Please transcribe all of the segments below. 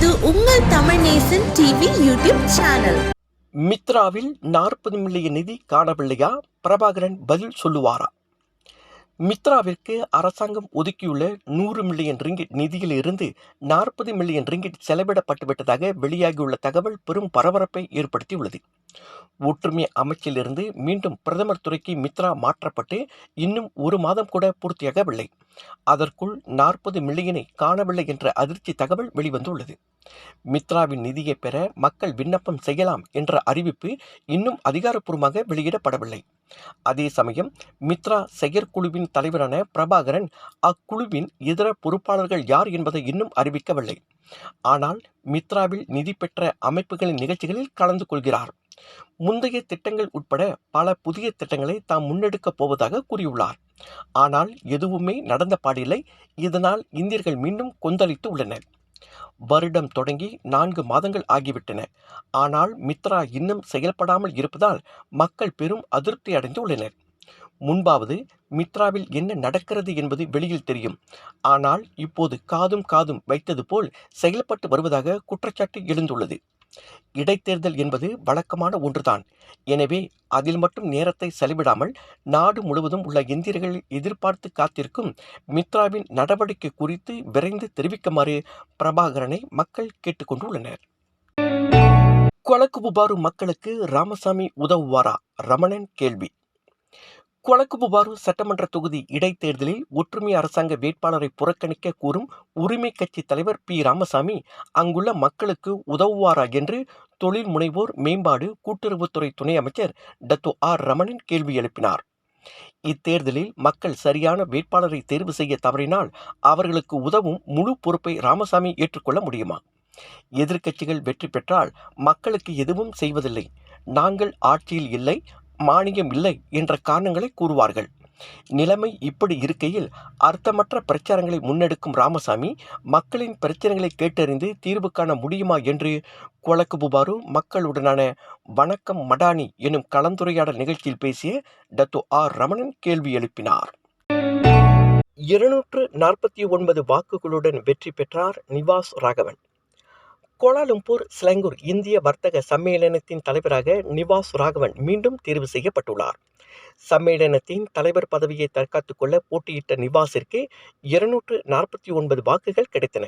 இது உங்கள் Tamil Nesan TV YouTube channel. மித்ராவில் நாற்பது மில்லியன் நிதி காணவில்லையா? பிரபாகரன் பதில் சொல்லுவாரா? மித்ராவிற்கு அரசாங்கம் ஒதுக்கியுள்ள நூறு மில்லியன் ரிங்கிட் நிதியில் இருந்து நாற்பது மில்லியன் ரிங்கிட் செலவிடப்பட்டுவிட்டதாக வெளியாகியுள்ள தகவல் பெரும் பரபரப்பை ஏற்படுத்தியுள்ளது. ஒற்றுமை அமைச்சிலிருந்து மீண்டும் பிரதமர் துறைக்கு மித்ரா மாற்றப்பட்டு இன்னும் ஒரு மாதம் கூட பூர்த்தியாகவில்லை. அதற்குள் நாற்பது மில்லியனை காணவில்லை என்ற அதிர்ச்சி தகவல் வெளிவந்துள்ளது. மித்ராவின் நிதியை பெற மக்கள் விண்ணப்பம் செய்யலாம் என்ற அறிவிப்பு இன்னும் அதிகாரப்பூர்வமாக வெளியிடப்படவில்லை. அதே சமயம் மித்ரா செயற்குழுவின் தலைவரான பிரபாகரன் அக்குழுவின் இதர பொறுப்பாளர்கள் யார் என்பதை இன்னும் அறிவிக்கவில்லை. ஆனால் மித்ராவில் நிதி பெற்ற அமைப்புகளின் நிகழ்ச்சிகளில் கலந்து கொள்கிறார். முந்தைய திட்டங்கள் உட்பட பல புதிய திட்டங்களை தாம் முன்னெடுக்கப் போவதாக கூறியுள்ளார். ஆனால் எதுவுமே நடந்த பாடில்லை. இதனால் இந்தியர்கள் மீண்டும் கொந்தளித்து உள்ளனர். வருடம் தொடங்கி நான்கு மாதங்கள் ஆகிவிட்டன. ஆனால் மித்ரா இன்னும் செயல்படாமல் இருப்பதால் மக்கள் பெரும் அதிருப்தி அடைந்து உள்ளனர் முன்பாவது மித்ராவில் என்ன நடக்கிறது என்பது வெளியில் தெரியும். ஆனால் இப்போது காதும் காதும் வைத்தது போல் செயல்பட்டு வருவதாக குற்றச்சாட்டு எழுந்துள்ளது. இடைத்தேர்தல் என்பது வழக்கமான ஒன்றுதான். எனவே அதில் மட்டும் நேரத்தை செலவிடாமல் நாடு முழுவதும் உள்ள இந்தியர்கள் எதிர்பார்த்து காத்திருக்கும் மித்ராவின் நடவடிக்கை குறித்து விரைந்து தெரிவிக்குமாறு பிரபாகரனை மக்கள் கேட்டுக்கொண்டுள்ளனர். கொலக்கு புபாரு மக்களுக்கு ராமசாமி உதவுவாரா? ரமணன் கேள்வி. கொலக்குபுவாரு சட்டமன்ற தொகுதி இடைத்தேர்தலில் ஒற்றுமை அரசாங்க வேட்பாளரை புறக்கணிக்க கூறும் உரிமை கட்சி தலைவர் பி. ராமசாமி அங்குள்ள மக்களுக்கு உதவுவாரா என்று தொழில் முனைவோர் மேம்பாடு கூட்டுறவுத்துறை துணை அமைச்சர் டத்து ஆர். ரமணன் கேள்வி எழுப்பினார். இத்தேர்தலில் மக்கள் சரியான வேட்பாளரை தேர்வு செய்ய தவறினால் அவர்களுக்கு உதவும் முழு பொறுப்பை ராமசாமி ஏற்றுக்கொள்ள முடியுமா? எதிர்க்கட்சிகள் வெற்றி பெற்றால் மக்களுக்கு எதுவும் செய்வதில்லை. நாங்கள் ஆட்சியில் இல்லை மானியம் இல்லை என்ற காரணங்களை கூறுவார்கள். நிலைமை இப்படி இருக்கையில் அர்த்தமற்ற பிரச்சாரங்களை முன்னெடுக்கும் ராமசாமி மக்களின் பிரச்சனைகளை கேட்டறிந்து தீர்வு காண முடியுமா என்று கொலக்கு புபாரு மக்களுடனான வணக்கம் மடானி எனும் கலந்துரையாடல் நிகழ்ச்சியில் பேசிய டத்து ஆர் ரமணன் கேள்வி எழுப்பினார். இருநூற்று நாற்பத்தி ஒன்பது வாக்குகளுடன் வெற்றி பெற்றார் நிவாஸ் ராகவன். கோலாலம்பூர் ஸ்லங்கூர் இந்திய வர்த்தக சம்மேளனத்தின் தலைவராக நிவாஸ் ராகவன் மீண்டும் தேர்வு செய்யப்பட்டுள்ளார். சம்மேளனத்தின் தலைவர் பதவியை தற்காத்துக் கொள்ள போட்டியிட்ட நிவாஸிற்கு இருநூற்று நாற்பத்தி ஒன்பது வாக்குகள் கிடைத்தன.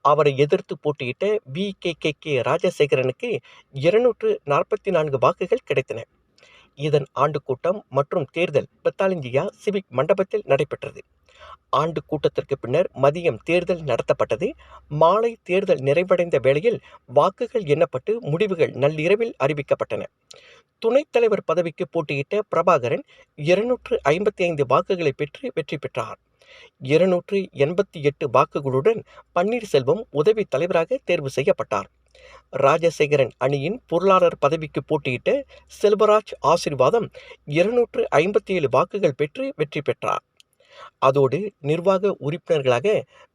அவரை எதிர்த்து போட்டியிட்ட வி கே கே கே ராஜசேகரனுக்கு இருநூற்று நாற்பத்தி நான்கு வாக்குகள் கிடைத்தன. இதன் ஆண்டு கூட்டம் மற்றும் தேர்தல் பெத்தாலிந்தியா சிவிக் மண்டபத்தில் நடைபெற்றது. ஆண்டு கூட்டத்திற்கு பின்னர் மதியம் தேர்தல் நடத்தப்பட்டது. மாலை தேர்தல் நிறைவடைந்த வேளையில் வாக்குகள் எண்ணப்பட்டு முடிவுகள் நள்ளிரவில் அறிவிக்கப்பட்டன. துணைத் தலைவர் பதவிக்கு போட்டியிட்ட பிரபாகரன் இருநூற்று ஐம்பத்தி ஐந்து வாக்குகளை பெற்று வெற்றி பெற்றார். இருநூற்று எண்பத்தி எட்டு வாக்குகளுடன் பன்னீர்செல்வம் உதவி தலைவராக தேர்வு செய்யப்பட்டார். ராஜசேகரன் அணியின் பொருளாளர் பதவிக்கு போட்டியிட்ட செல்வராஜ் ஆசிர்வாதம் இருநூற்று ஐம்பத்தி ஏழு வாக்குகள் பெற்று வெற்றி பெற்றார். அதோடு நிர்வாக உறுப்பினர்களாக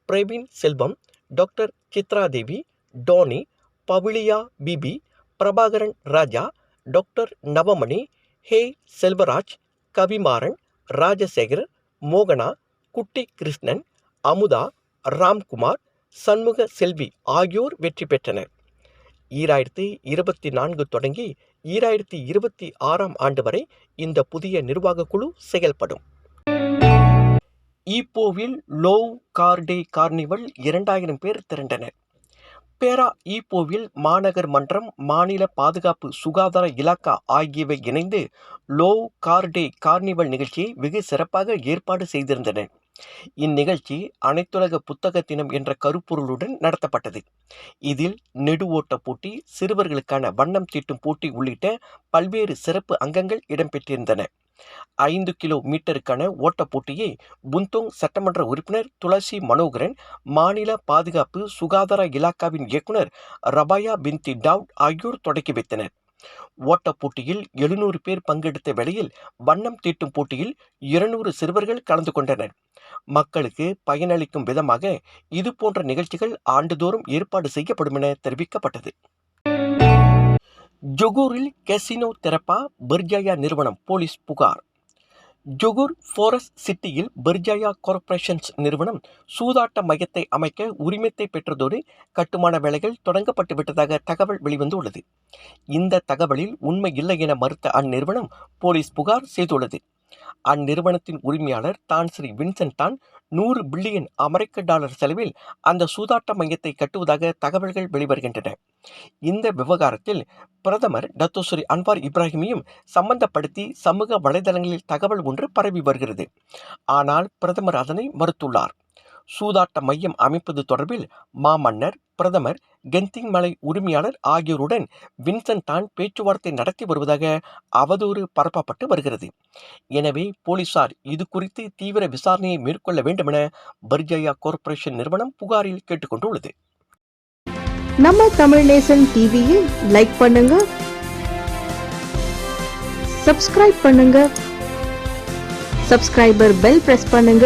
பிரவீன் செல்வம் டாக்டர் சித்ராதேவி டோனி பவிலியா பிபி பிரபாகரன் ராஜா டாக்டர் நவமணி ஹே செல்வராஜ் கவிமாறன் ராஜசேகர் மோகனா குட்டி கிருஷ்ணன் அமுதா ராம்குமார் சண்முக செல்வி ஆகியோர் வெற்றி பெற்றனர். ஈராயிரத்தி இருபத்தி நான்கு தொடங்கி ஈராயிரத்தி இருபத்தி ஆறாம் ஆண்டு வரை இந்த புதிய நிர்வாக குழு செயல்படும். ஈப்போவில் லோவ் கார்டே கார்னிவல் இரண்டாயிரம் பேர் திரண்டனர். பேரா ஈப்போவில் மாநகர் மன்றம் மாநில பாதுகாப்பு சுகாதார இலாக்கா ஆகியவை இணைந்து லோவ் கார்டே கார்னிவல் நிகழ்ச்சியை வெகு சிறப்பாக ஏற்பாடு செய்திருந்தன இந்நிகழ்ச்சி அனைத்துலக புத்தக தினம் என்ற கருப்பொருளுடன் நடத்தப்பட்டது. இதில் நெடு போட்டி சிறுவர்களுக்கான வண்ணம் தீட்டும் போட்டி உள்ளிட்ட பல்வேறு சிறப்பு அங்கங்கள் இடம்பெற்றிருந்தன. ஐந்து கிலோ மீட்டருக்கான ஓட்டப் போட்டியை புந்தோங் சட்டமன்ற உறுப்பினர் துளசி மனோகரன் மாநில பாதுகாப்பு சுகாதார இலாக்காவின் இயக்குனர் ரபாயா பின்தி டவுட் ஆகியோர் தொடக்கி வைத்தனர். ஓட்டப் போட்டியில் எழுநூறு பேர் பங்கெடுத்த வேளையில் வண்ணம் தீட்டும் போட்டியில் இருநூறு சிறுவர்கள் கலந்து கொண்டனர். மக்களுக்கு பயனளிக்கும் விதமாக இது போன்ற நிகழ்ச்சிகள் ஆண்டுதோறும் ஏற்பாடு செய்யப்படும் என தெரிவிக்கப்பட்டது. ஜொகூரில் கெசினோ தெரப்பா பர்ஜாயா நிறுவனம் போலீஸ் புகார். ஜொகூர் ஃபாரஸ்ட் சிட்டியில் பெர்ஜாயா கார்ப்பரேஷன்ஸ் நிறுவனம் சூதாட்ட மையத்தை அமைக்க உரிமத்தை பெற்றதோடு கட்டுமான வேலைகள் தொடங்கப்பட்டு விட்டதாக தகவல் வெளிவந்துள்ளது. இந்த தகவலில் உண்மை இல்லை என மறுத்த அந்நிறுவனம் போலீஸ் புகார் செய்துள்ளது. அந்நிறுவனத்தின் உரிமையாளர் தான் ஸ்ரீ வின்சென்ட் தான். நூறு பில்லியன் அமெரிக்க டாலர் செலவில் அந்த சூதாட்ட மையத்தை கட்டுவதாக தகவல்கள் வெளிவருகின்றன. இந்த விவகாரத்தில் பிரதமர் டத்தோஸ்ரீ அன்வார் இப்ராஹிமையும் சம்பந்தப்படுத்தி சமூக வலைதளங்களில் தகவல் ஒன்று பரவி வருகிறது. ஆனால் பிரதமர் அதனை மறுத்துள்ளார். சூதாட்ட மையம் அமைப்பது தொடர்பில் மாமன்னர் பிரதமர் கெந்திங் மலை உரிமையாளர் ஆகியோருடன் வின்சென்ட் தான் பேச்சுவார்த்தை நடத்தி வருவதாக அவதூறு பரப்பப்பட்டு வருகிறது. எனவே போலீசார் இது குறித்து தீவிர விசாரணையை மேற்கொள்ள வேண்டுமென பர்ஜயா கார்ப்பரேஷன் நிறுவனம் புகாரில் கேட்டுக்கொண்டுள்ளது. நம்ம தமிழ் நேசன் டிவியை லைக் பண்ணுங்க சப்ஸ்கிரைப் பண்ணுங்க சப்ஸ்கிரைபர் பெல் பிரஸ் பண்ணுங்க.